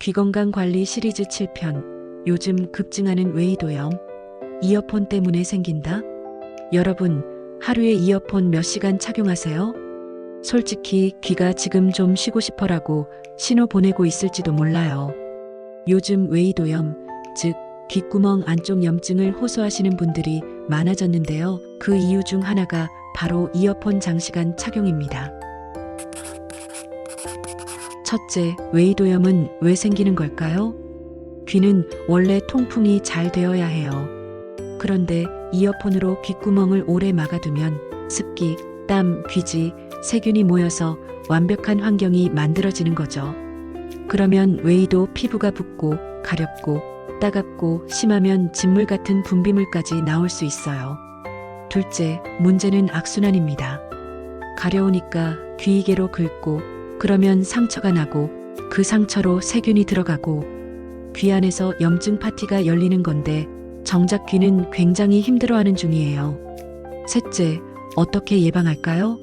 귀건강 관리 시리즈 7편. 요즘 급증하는 웨이도염. 이어폰 때문에 생긴다? 여러분, 하루에 이어폰 몇 시간 착용하세요? 솔직히 귀가 지금 좀 쉬고 싶어라고 신호 보내고 있을지도 몰라요. 요즘 웨이도염, 즉, 귓구멍 안쪽 염증을 호소하시는 분들이 많아졌는데요. 그 이유 중 하나가 바로 이어폰 장시간 착용입니다. 첫째, 웨이도염은 왜 생기는 걸까요? 귀는 원래 통풍이 잘 되어야 해요. 그런데 이어폰으로 귓구멍을 오래 막아두면 습기, 땀, 귀지, 세균이 모여서 완벽한 환경이 만들어지는 거죠. 그러면 웨이도 피부가 붓고 가렵고 따갑고 심하면 진물 같은 분비물까지 나올 수 있어요. 둘째, 문제는 악순환입니다. 가려우니까 귀이개로 긁고 그러면 상처가 나고 그 상처로 세균이 들어가고 귀 안에서 염증 파티가 열리는 건데 정작 귀는 굉장히 힘들어하는 중이에요. 셋째, 어떻게 예방할까요?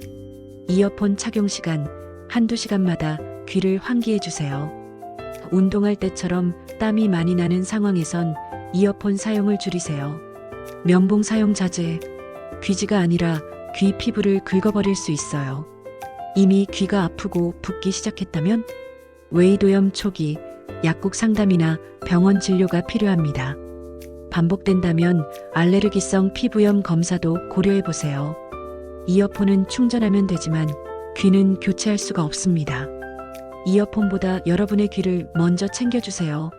이어폰 착용 시간 한두 시간마다 귀를 환기해 주세요. 운동할 때처럼 땀이 많이 나는 상황에선 이어폰 사용을 줄이세요. 면봉 사용 자제. 귀지가 아니라 귀 피부를 긁어버릴 수 있어요. 이미 귀가 아프고 붓기 시작했다면 웨이도염 초기 약국 상담이나 병원 진료가 필요합니다. 반복된다면 알레르기성 피부염 검사도 고려해 보세요. 이어폰은 충전하면 되지만 귀는 교체할 수가 없습니다. 이어폰보다 여러분의 귀를 먼저 챙겨주세요.